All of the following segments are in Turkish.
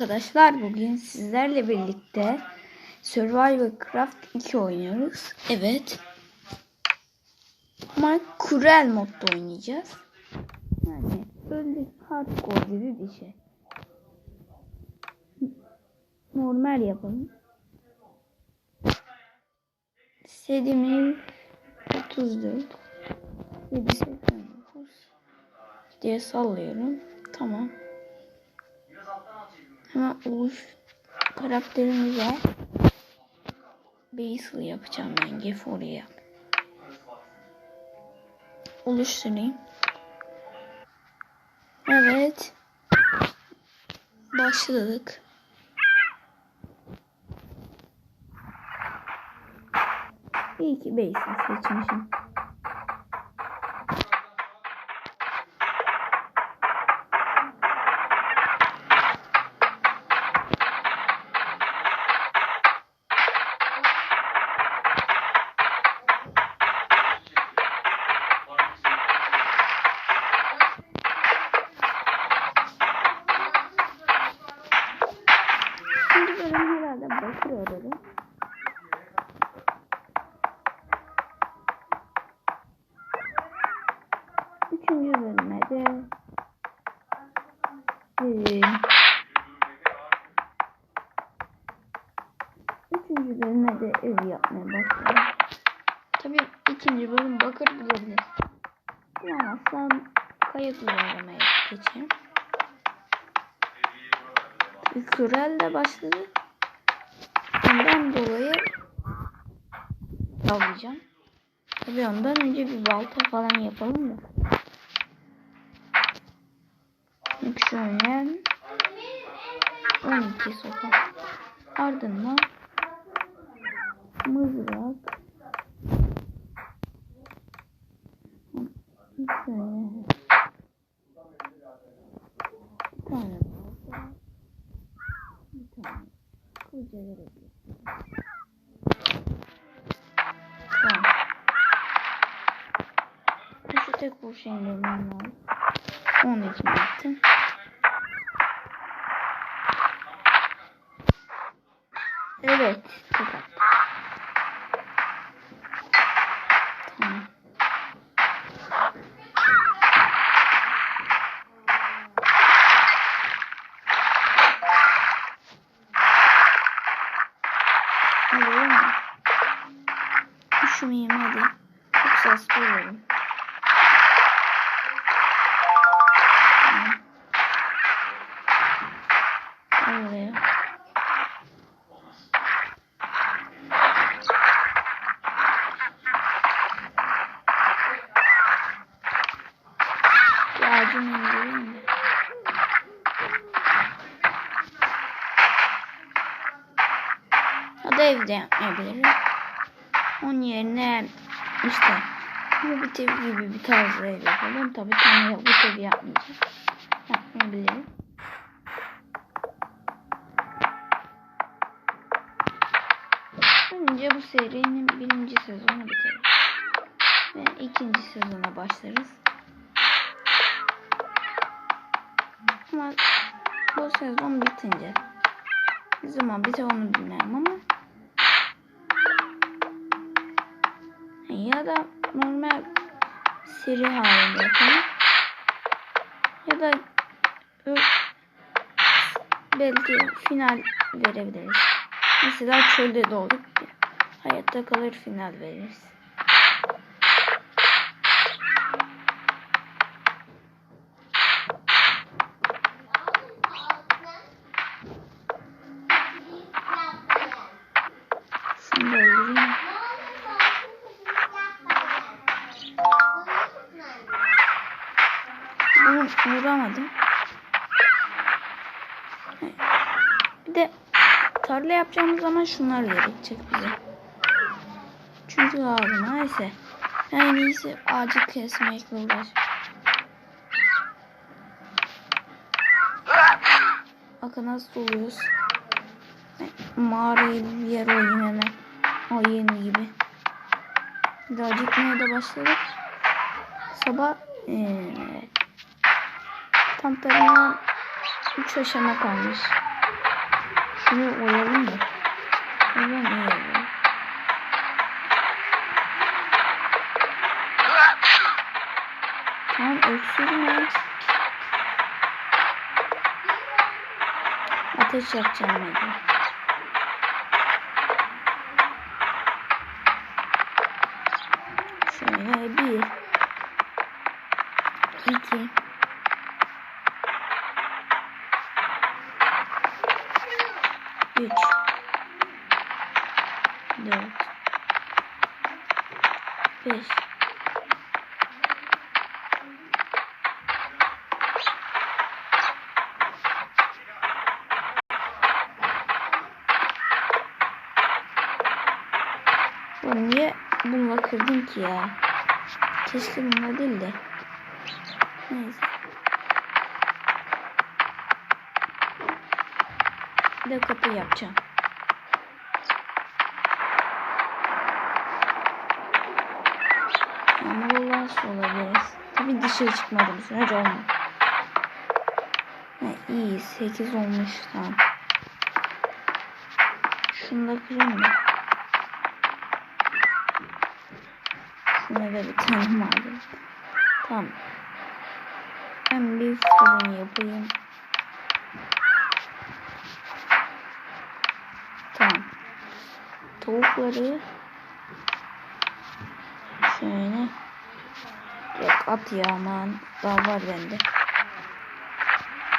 Arkadaşlar bugün sizlerle birlikte Survivor Craft 2 oynuyoruz. Evet. Ama Kurel modda oynayacağız. Yani böyle hardcore gibi bir şey. Normal yapalım. Sedimi 34 789 diye sallıyorum. Tamam. Hemen oluş karakterimize Basil yapacağım ben. Gefori yap. Oluşturayım. Evet. Başladık. İyi ki Basil seçmişim. Şimdi bölüm herhalde bakır ararım. Üçüncü bölüme de eee, Üçüncü bölüme de ev yapmaya başladım. Tabii ikinci bölüm bakır bulabilir. Bulamazsam kayıt uygulamaya geçeyim. Sürel başladı. Ondan dolayı alacağım. Tabii ondan önce bir balta falan yapalım da. Şöyle 12 sopa. Ardından mızrak. Şöyle. Bir tane balta. Bir tane koca verebilirim. Tamam. Şu tek kurşun görmem lazım. Onun için yaptım. Evet. Çok attım. Tamam. Olur mu? Üşümeyeyim hadi. Çok sesli olurum. Tamam. Oraya. Bir? Ya da evde yapmayabilirim. Onun yerine işte Hobbit evi gibi bir tarzda ev yapalım. Tabii tam Hobbit evi yapmayacağım. Yapmayabilirim. Biter onu bilmiyorum ama ya da normal seri halinde yapalım. Ya da belki final verebiliriz. Mesela çölde doğduk. Hayatta kalır final veririz. Yapacağımız zaman şunlar gerekecek bize. Çünkü lazım. Neyse. En iyisi ağacı kesmekle uğraş. Bakın nasıl doluyoruz. Mağaraya bir yer oynayayım hemen. O yeni gibi. De acıkmaya da başladık. Sabah ee, tam tamına 3 aşama kalmış. Şunu oyalım da. Oyalım iyi olur. Tamam öksürme. Ateş yakacağım hadi. Şöyle bir. 3 4 5 Oğlum niye bununla kırdın ki ya? Keşke bununla değil de. Neyse. De kapı yapacağım. Ama olmazsa olabiliriz. Tabi dışarı çıkmadığım sürece olmaz. Ha, iyi 8 olmuş tamam. Şunu da kırayım da. Şuna da bir tane mavi. Tamam. Ben bir fırın yapayım. Tamam. Tavukları şöyle yok at ya aman daha var bende.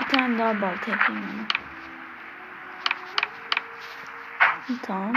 Bir tane daha balta yapayım ama. Tamam.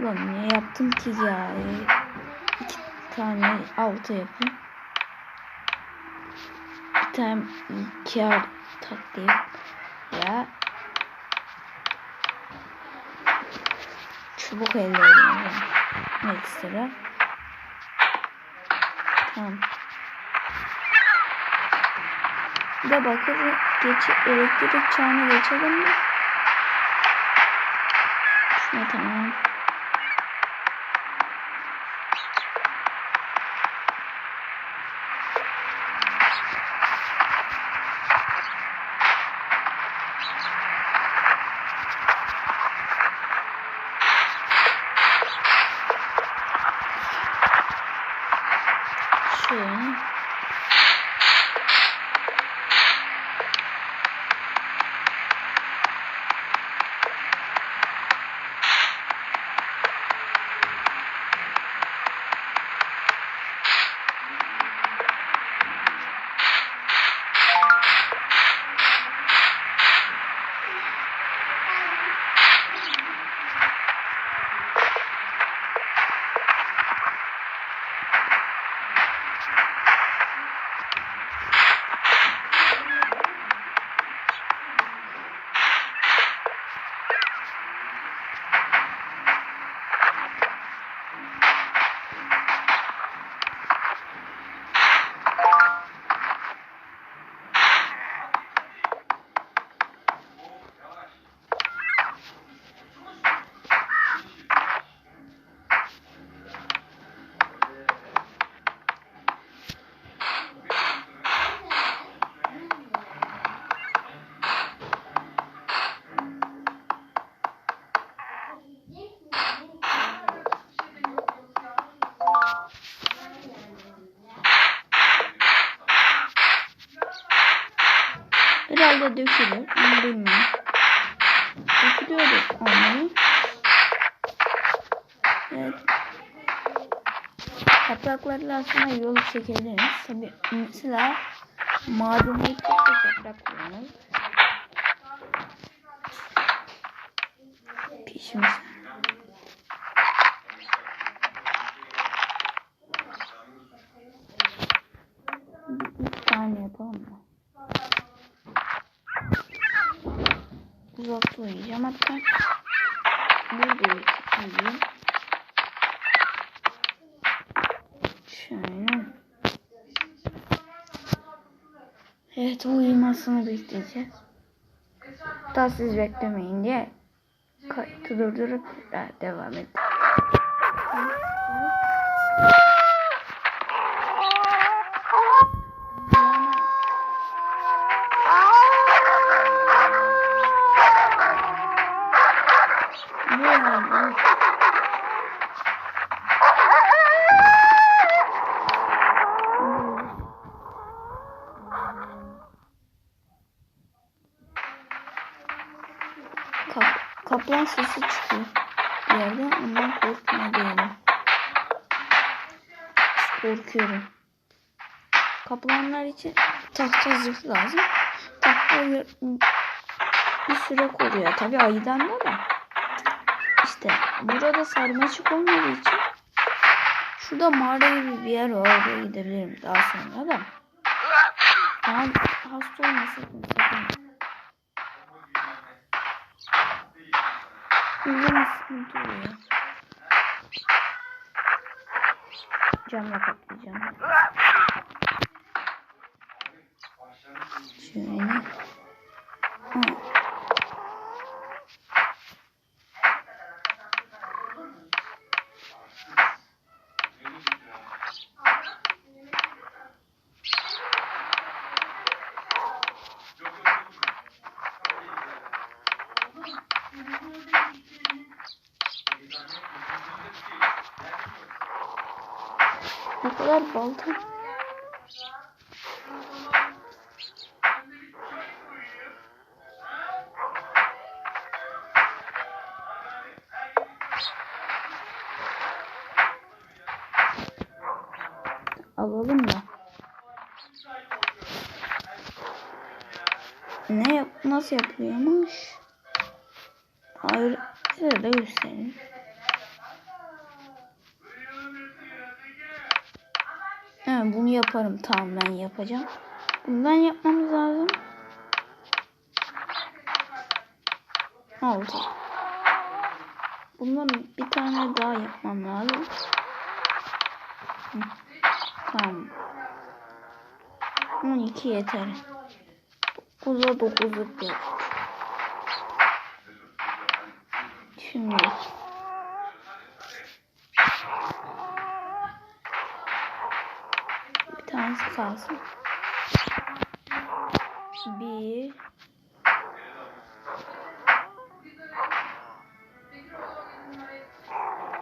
Ulan niye yaptım ki ya? İki tane avta yapayım. Bir tane kağıt taklayayım. Ya. Çubuk elde edeyim. ben. Ekstra. Tamam. Bir de bakalım geç elektrik çağını geçelim mi? Şuna tamam. Şöyle. Herhalde dökülür. Bilmiyorum. Dökülüyordur onları. Evet. Yapraklarla aslında yol çekebiliriz. Tabi mesela madeni çok çok yaprak kullanırız. Pişmiş. Bir üç tane yapalım mı? Uzakta uyuyacağım hatta. Burada uyuyayım. Şöyle. Evet uyumasını bekleyeceğiz. Daha siz beklemeyin diye kayıtı durdurup devam et. Sesi çıkıyor. Bir yerden ondan korkma diyelim. Korkuyorum. Kaplanlar için tahta zırh lazım. Tahta bir, süre koruyor. Tabi ayıdan da da. İşte burada sarmaşık olmadığı için şurada mağara gibi bir yer var. Oraya gidebilirim daha sonra da. Daha hasta olmasın. sakın. Uzun sıkıntı oluyor. Camla kaplayacağım. Şöyle. Ha. Balta. Alalım da. Ne yap nasıl yapılıyormuş? Hayır, size de Evet, bunu yaparım. Tamam ben yapacağım. Bundan yapmamız lazım. Oldu. Bundan bir tane daha yapmam lazım. Hı. Tamam. 12 yeter. 9'a 9'luk yap. Şimdi. Tanesi kalsın. Bir.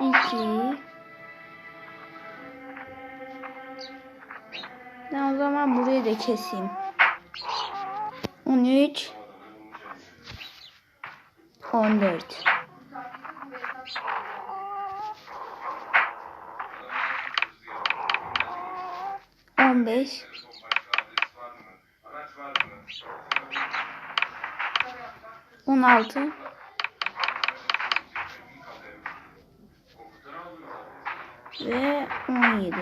İki. Ben o zaman burayı da keseyim. 13 14 15 16 ve 17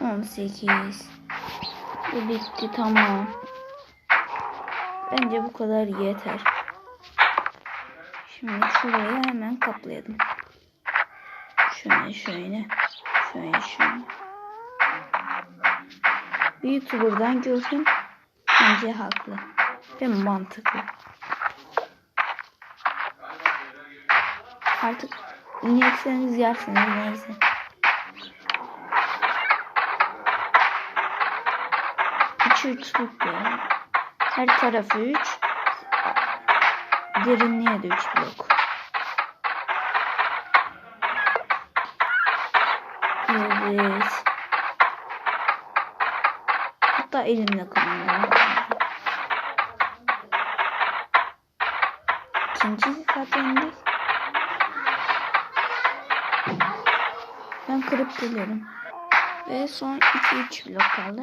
18 Bu bitti tamam. Bence bu kadar yeter. Şimdi şurayı hemen kaplayalım. Şöyle şöyle. Şöyle şöyle. Bir YouTuber'dan görsün. Bence haklı. Ve mantıklı. Artık inekseniz yersiniz neyse. Üç üçlük ya. Her tarafı üç. Derinliğe de üç blok. Evet. Hatta elimle kullanıyorum. İkinci zaten. Ben kırıp gelirim. Ve son 2-3 blok kaldı.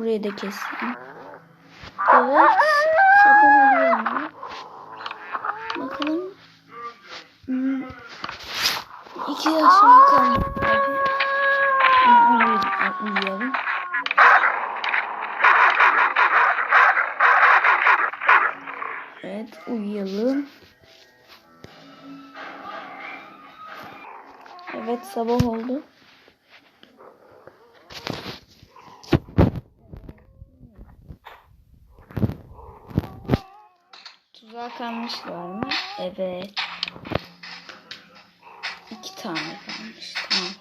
Burayı da keseyim. Evet. Sabah oluyor mu? Bakalım. Hmm. İki yaşım kalmış. Ama uyu- uyuyalım. Evet uyuyalım. Evet sabah oldu. Tuzağa kalmışlar mı? Evet. İki tane kalmış. Tamam.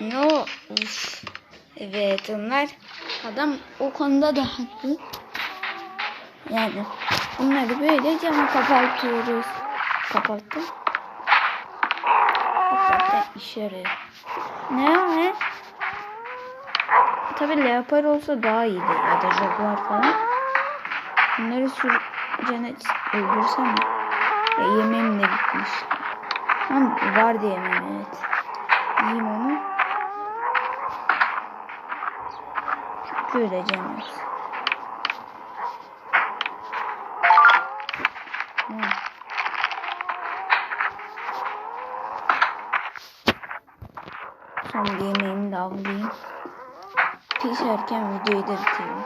No. Evet onlar adam o konuda da haklı. Yani bunları böyle cama kapatıyoruz. Kapattım. Hakikaten işe yarıyor. Ne ne? Tabi leopar olsa daha iyiydi ya da jaguar falan. Bunları sürücene öldürsem mi? Ya yemeğim de gitmiş. Tamam vardı yemeğim evet. Yiyeyim onu. Göreceğim yoksa. Hı. Bir yemeğimi de avlayayım. Pişerken videoyu da bitireyim.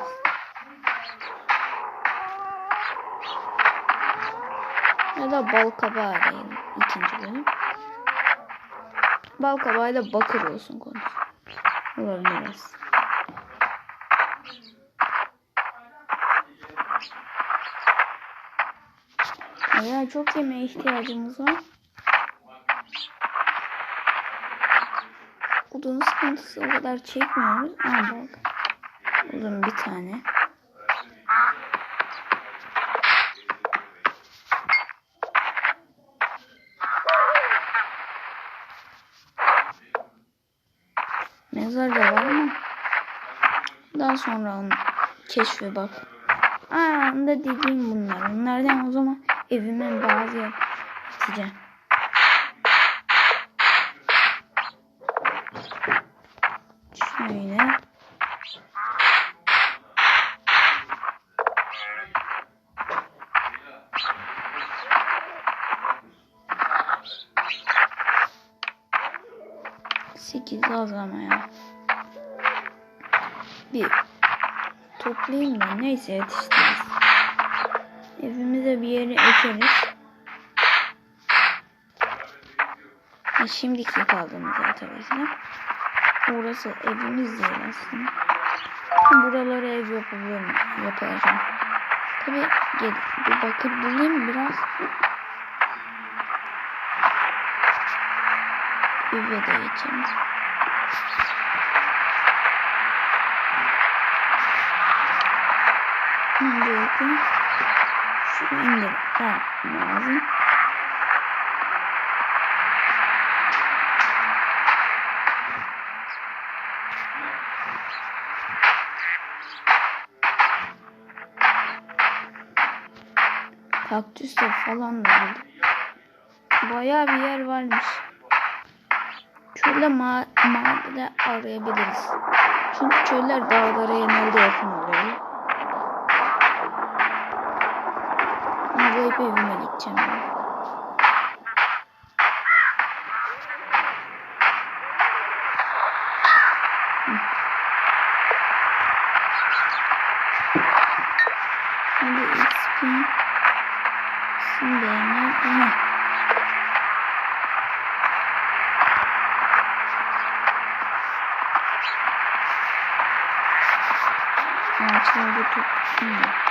Ya da bal kabağı arayayım ikinci bölüm. Bal kabağıyla bakır olsun konusu. Olabilir aslında. Ya çok yemeğe ihtiyacımız var. Odun sıkıntısı o kadar çekmiyoruz. Ama bak. Odun bir tane. Mezar da var ama daha sonra onu keşfe bak. Aa, da dediğim bunlar. Bunlardan o zaman evimin bazı yapacağım. Şöyle. Sekiz az ama ya. Bir toplayayım da neyse yetiştiririz. Evimize bir yere ekeriz. Ha, şimdiki kaldığımız yer tabii ki de. Orası evimiz değil aslında. Buralara ev yapabilirim. Yapacağım. Tabii gel, bir bakır bulayım biraz. Eve de geçelim. Şimdi şu indir lazım. Kaktüsler falan da buldum. Bayağı bir yer varmış. Çölde ma mağarada arayabiliriz. Çünkü çöller dağlara genelde yakın oluyor. Arayıp evime gideceğim. Ben. Hadi XP. Şimdi ne? Aha. Ağaçlarda tuttum.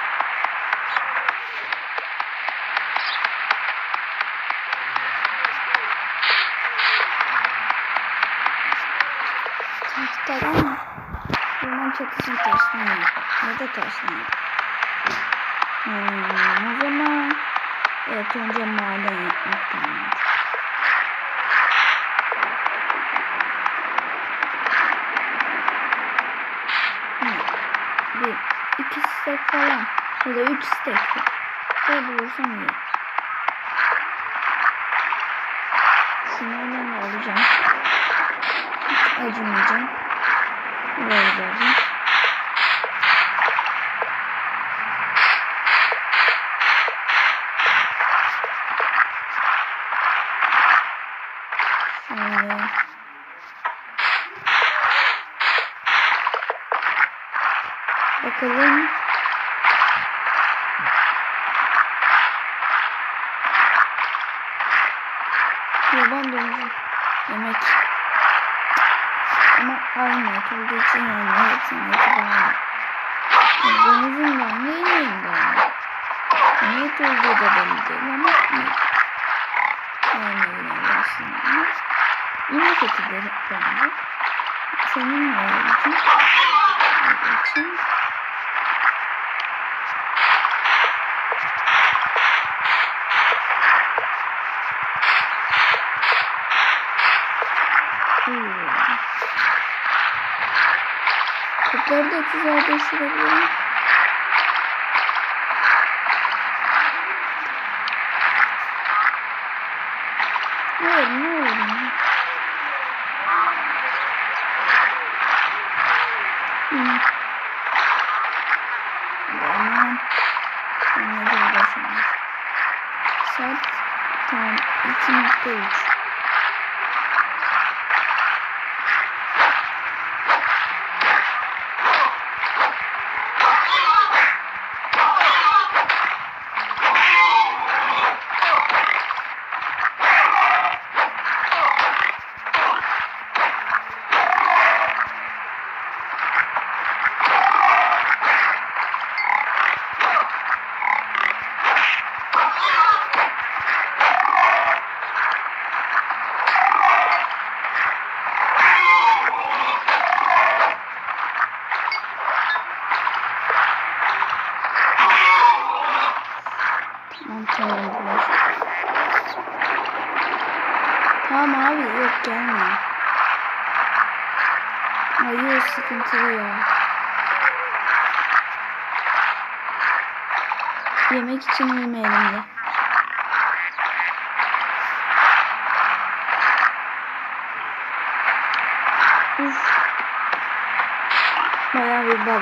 Tahtadan mı? Orman çatısını. Ya da taştan yap. Hmm, o zaman evet önce maden yapmak lazım. Bir, iki stek falan ya da üç stek. Ne bulursam iyi. Da alacağım. Hiç acımayacağım. Böyle geldim. Yaban domuzu. Yemek. Ama aynı et olduğu için yani hepsinin eti daha Domuzun da aynı, ineğin de aynı. Ne et olduğu da belli değil ama ne? Yani öyle aslında. İnek eti de bence. Senin ne olduğu için Hmm. Kurtları da güzel değiştirebilirim. Hayır ne olur ya. Hmm. Tamam. Ne de uğraşamaz. Saat tamam. 2.3 Tamam tamam. biraz. Tamam abi yok gelme. Hayır sıkıntılı ya. Yemek için uyumayalım da. Uf. Bayağı bir bal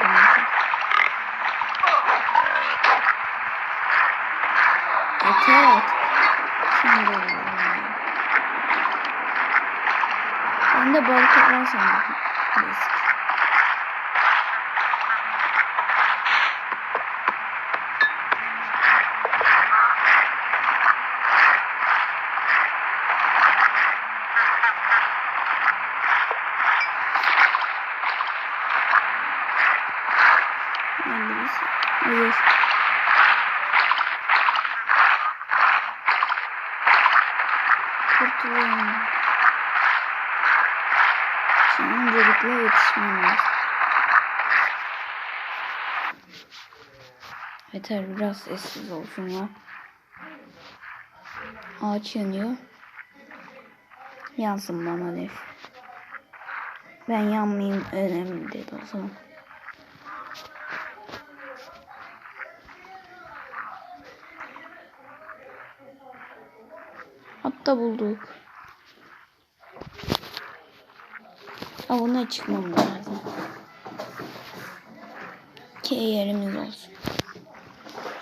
demek. Yeter artık. De öyle. Ben de sandım. Neyse. Neyse. Şimdi öncelikle yetişmem lazım. Yeter biraz sessiz olsun ya. Ağaç yanıyor. Yansın bana ne. Ben yanmayayım önemli değil o zaman. Hatta bulduk. Avına çıkmam lazım. Ki yerimiz olsun.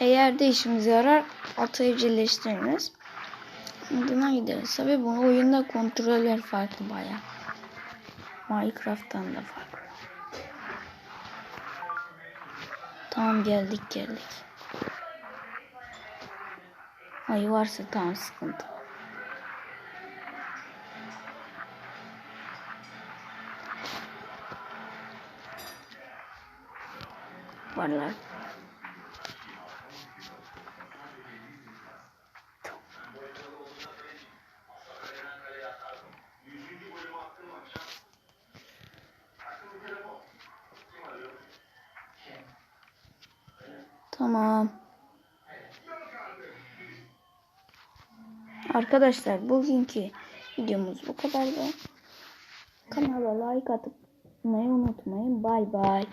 Eğer de işimize yarar atı evcilleştiririz. Adına gideriz. Tabi bu oyunda kontroller farklı baya. Minecraft'tan da farklı. Tamam geldik geldik. Ayı varsa tamam sıkıntı. Varlar. Tamam. Arkadaşlar bugünkü videomuz bu kadardı. Kanala like atıp unutmayın. Bay bay.